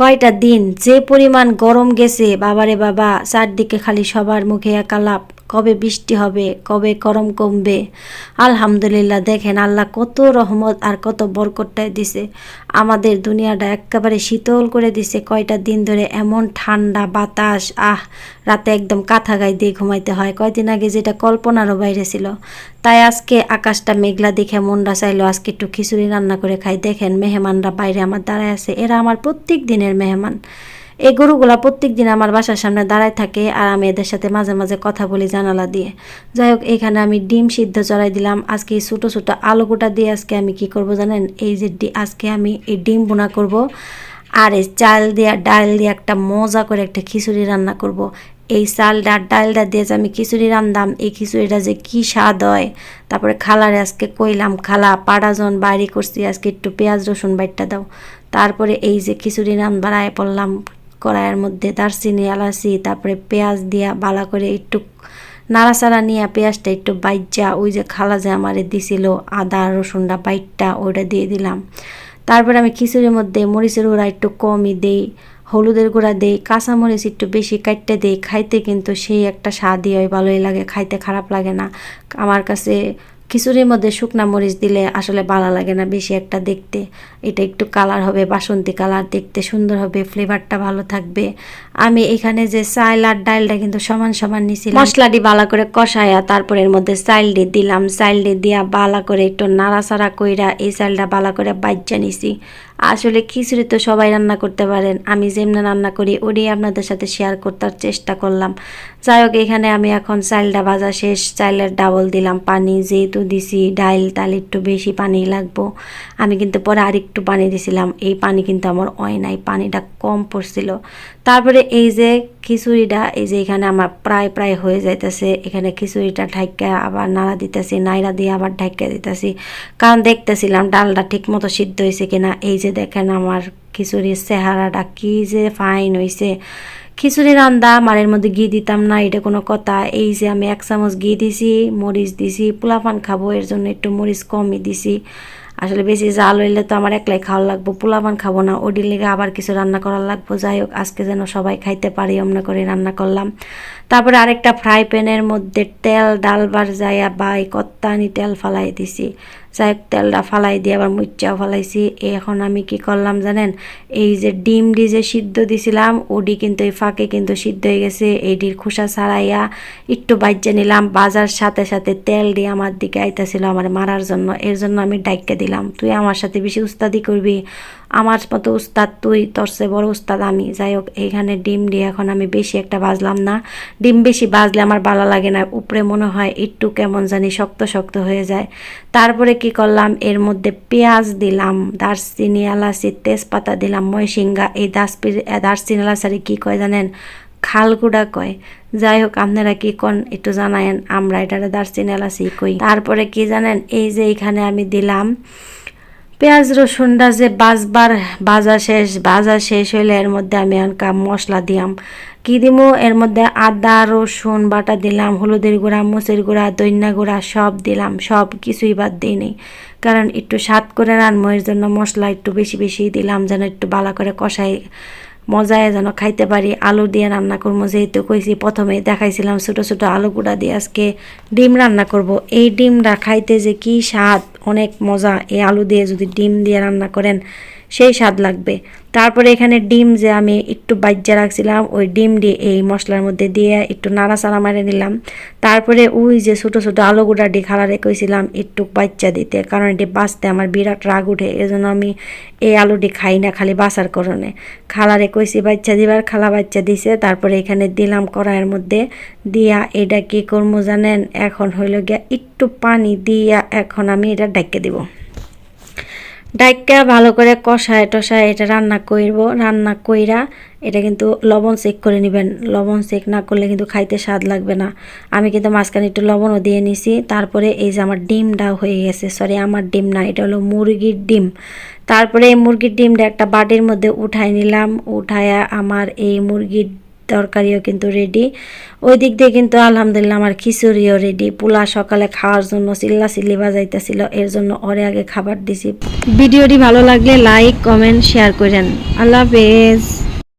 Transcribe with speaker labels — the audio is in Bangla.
Speaker 1: কয়টা দিন যে পরিমাণ গরম গেছে বাবারে বাবা চারদিকে খালি সবার মুখে একালাপ কবে বৃষ্টি হবে, কবে গরম কমবে? আলহামদুলিল্লাহ, দেখেন আল্লাহ কত রহমত আর কত বরকতটাই দিছে। আমাদের দুনিয়াটা একেবারে শীতল করে দিছে কয়টা দিন ধরে, এমন ঠান্ডা বাতাস, আহ, রাতে একদম কাঁথা গায়ে দিয়ে ঘুমাইতে হয়। কয়দিন আগে যেটা কল্পনারও বাইরে ছিল। তাই আজকে আকাশটা মেঘলা দেখে মনটা চাইলো, আজকে একটু খিচুড়ি রান্না করে খাই। দেখেন মেহমানরা বাইরে আমার দাঁড়ায় আছে, এরা আমার প্রত্যেক দিনের মেহমান। এই গরুগুলা প্রত্যেক দিন আমার বাসার সামনে দাঁড়ায় থাকে আর আমি এদের সাথে মাঝে মাঝে কথা বলি জানালা দিয়ে। যাই হোক, এখানে আমি ডিম সিদ্ধ চড়াই দিলাম। আজকে এই ছোটো ছোটো আলু গোটা দিয়ে আজকে আমি কি করব জানেন? এই যে আজকে আমি এই ডিম বোনা করব। আর এই চাল দিয়ে, ডাল দিয়ে একটা মজা করে একটা খিচুড়ি রান্না করব। এই চালটা ডালটা দিয়ে যে আমি খিচুড়ি রান্দাম, এই খিচুড়িটা যে কি স্বাদ হয়। তারপরে খালারে আজকে কইলাম, খালা পাড়াজন বাইরে করছি, আজকে একটু পেঁয়াজ রসুন বাইটটা দাও। তারপরে এই যে খিচুড়ি রান বাড়ায় পড়লাম কড়াইয়ের মধ্যে দারচিনি, এলাচি, তারপরে পেঁয়াজ দিয়া বালা করে একটু নাড়াচাড়া নিয়ে পেঁয়াজটা একটু বাইজা ওই যে খালা যে আমারে দিছিল আদা, রসুনটা বাইটটা, ওইটা দিয়ে দিলাম। তারপরে আমি খিচুড়ির মধ্যে মরিচের গুঁড়া একটু কমই দেই, হলুদের গুঁড়া দেই, কাঁচামরিচ একটু বেশি কাটতে দেই, খাইতে কিন্তু সেই একটা স্বাদই হয় ভালোই লাগে, খাইতে খারাপ লাগে না। আমার কাছে খিচুড়ির মধ্যে শুকনা মরিচ দিলে আসলে ভালো লাগে না বেশি একটা দেখতে। এটা একটু কালার হবে, বাসন্তী কালার দেখতে সুন্দর হবে ফ্লেভারটা ভালো থাকবে। আমি এখানে যে চাইল আর ডালটা কিন্তু সমান সমান নিছিলাম। মশলাটি ভালো করে কষায়া তারপরে এর মধ্যে চাইলটি দিলাম। চাইলটি দিয়া ভালো করে একটু নাড়াচাড়া কইরা এই চাইলটা ভালো করে বাজ্যা নিছি। আসলে খিচুড়ি তো সবাই রান্না করতে পারেন। আমি যেমনি রান্না করি ওটাই আপনাদের সাথে শেয়ার করতার চেষ্টা করলাম। যাই হোক, এখানে আমি এখন চাইলটা ভাজা শেষ। চাইলের ডাবল দিলাম পানি, যেহেতু দিছি ডাইল, তাহলে একটু বেশি পানি লাগবো। আমি কিন্তু পরে আরেকটু পানি দিছিলাম। এই পানি কিন্তু আমার হয় নাই, পানিটা কম পড়ছিল। তারপরে এই যে খিচুড়িটা, এই যে এখানে আমার প্রায় প্রায় হয়ে যাইতেছে। এখানে খিচুড়িটা ঢাইকা আবার নাড়া দিতেছি নাইরা দিয়ে আবার ঢাইকা দিতেছি। কারণ দেখতেছিলাম ডালটা ঠিক মতো সিদ্ধ হয়েছে কিনা। এই যে দেখেন আমার খিচুড়ির চেহারাটা কি যে ফাইন হয়েছে খিচুড়ি রান্দাম আর এর মধ্যে ঘি দিতাম না, এটা কোনো কথা। এই যে আমি এক চামচ ঘি দিছি, মরিচ দিছি, পোলাপান খাব, এর জন্য একটু মরিচ কমই দিছি। আসলে বেশি জাল হইলে তো আমার একলাই খাওয়া লাগবো, পোলাপান খাব না। ওডির লেগে আবার কিছু রান্না করার লাগবো। যাই হোক, আজকে যেন সবাই খাইতে পারি অমনা করে রান্না করলাম। তারপরে আরেকটা ফ্রাই প্যানের মধ্যে তেল ডালবার যাইয়া বাই, কত্তানি তেল ফালাই দিছি। যাই তেলটা ফালাই দিয়ে আবার মুচ্চাও ফালাইছি। এখন আমি কি করলাম জানেন? এই যে ডিম ডি যে সিদ্ধ দিছিলাম, ওডি কিন্তু এই ফাঁকে কিন্তু সিদ্ধ হয়ে গেছে। এইটির খোসা ছাড়াইয়া একটু বাজ্যে নিলাম। বাজার সাথে সাথে তেল দিয়ে আমার দিকে আইতাছিল আমার মারার জন্য। এর জন্য আমি ডাইকে দিলাম, তুই আমার সাথে বেশি উস্তাদি করবি। আমার মতো উস্তাদ তুই, তোর সে বড় উস্তাদ আমি। যাই হোক, এইখানে ডিম দিয়ে এখন আমি বেশি একটা বাজলাম না। ডিম বেশি বাজলে আমার ভালো লাগে না। উপরে মনে হয় একটু কেমন জানি শক্ত শক্ত হয়ে যায়। তারপরে কি করলাম? এর মধ্যে পেঁয়াজ দিলাম, দারচিনি, এলাচি, তেজপাতা দিলাম ময়সিঙ্গা এই দাসপি দারচিনি, এলাচারি কী কয় জানেন? খালগুড়া কয়। যাই হোক, আপনারা কি কন একটু জানায়েন, আমরা এটা দারচিনি, এলাচি কই। তারপরে কি জানেন? এই যে এখানে আমি দিলাম পেঁয়াজ রসুনটা যে বাজবার বাজা শেষ বাজা শেষ হইলে এর মধ্যে আমি আনকা মশলা দিয়াম। কি দিমু? এর মধ্যে আদা, রসুন, বাটা দিলাম, হলুদের গুঁড়া মুসের গুঁড়া দইনা গুঁড়া সব দিলাম সব কিছুই বাদ দিইনি। কারণ একটু স্বাদ করে এর জন্য মশলা একটু বেশি বেশি দিলাম, যেন একটু ভালো করে কষাই মজায় যেন খাইতে পারি, আলু দিয়ে রান্না করব। যেহেতু কইছি, প্রথমে দেখাইছিলাম ছোটো ছোটো আলু গুঁড়া দিয়ে আজকে ডিম রান্না করব। এই ডিমটা খাইতে যে কি স্বাদ, অনেক মজা। এই আলু দিয়ে যদি ডিম দিয়ে রান্না করেন সেই স্বাদ লাগবে। তারপরে এখানে ডিম যে আমি একটু বাজ্যা রাখছিলাম, ওই ডিম দিয়ে এই মশলার মধ্যে দিয়ে একটু নাড়াচাড়া মারে নিলাম। তারপরে ওই যে ছোটো ছোটো আলু গুঁড়া ডি খালারে কইছিলাম, একটু বাচ্চা দিতে, কারণ এটি বাঁচতে আমার বিরাট রাগ উঠে, এজন্য আমি এই আলুটি খাই না খালি বাসার করণে। খালারে কইছি বাচ্চা দিবার খালা বাচ্চা দিছে। তারপরে এখানে দিলাম কড়াইয়ের মধ্যে দিয়া এটা কি করব জানেন? এখন হইল গিয়া একটু পানি দিয়া এখন আমি এটা ডাইকে দিব। ডাইকা ভালো করে কষায় টষায় এটা রান্না করব, রান্না কইরা এটা কিন্তু লবণ চেক করে নেবেন। লবণ চেক না করলে কিন্তু খাইতে স্বাদ লাগবে না। আমি কিন্তু মাঝখানে একটু লবণও দিয়ে নিছি, তারপরে এই যে আমার ডিমটাও হয়ে গেছে সরি আমার ডিম না, এটা হলো মুরগির ডিম। তারপরে এই মুরগির ডিমটা একটা বাটির মধ্যে উঠাই নিলাম, উঠায়া আমার এই মুরগির তরকারিও কিন্তু রেডি ওই দিক দিয়ে কিন্তু আলহামদুলিল্লাহ আমার খিচুড়িও রেডি পোলা সকালে খাওয়ার জন্য চিল্লা চিল্লি বাজাইতেছিল, এর জন্য ওরে আগে খাবার দিছি। ভিডিওটি ভালো লাগলে লাইক কমেন্ট শেয়ার করেন। আল্লাহ হাফেজ।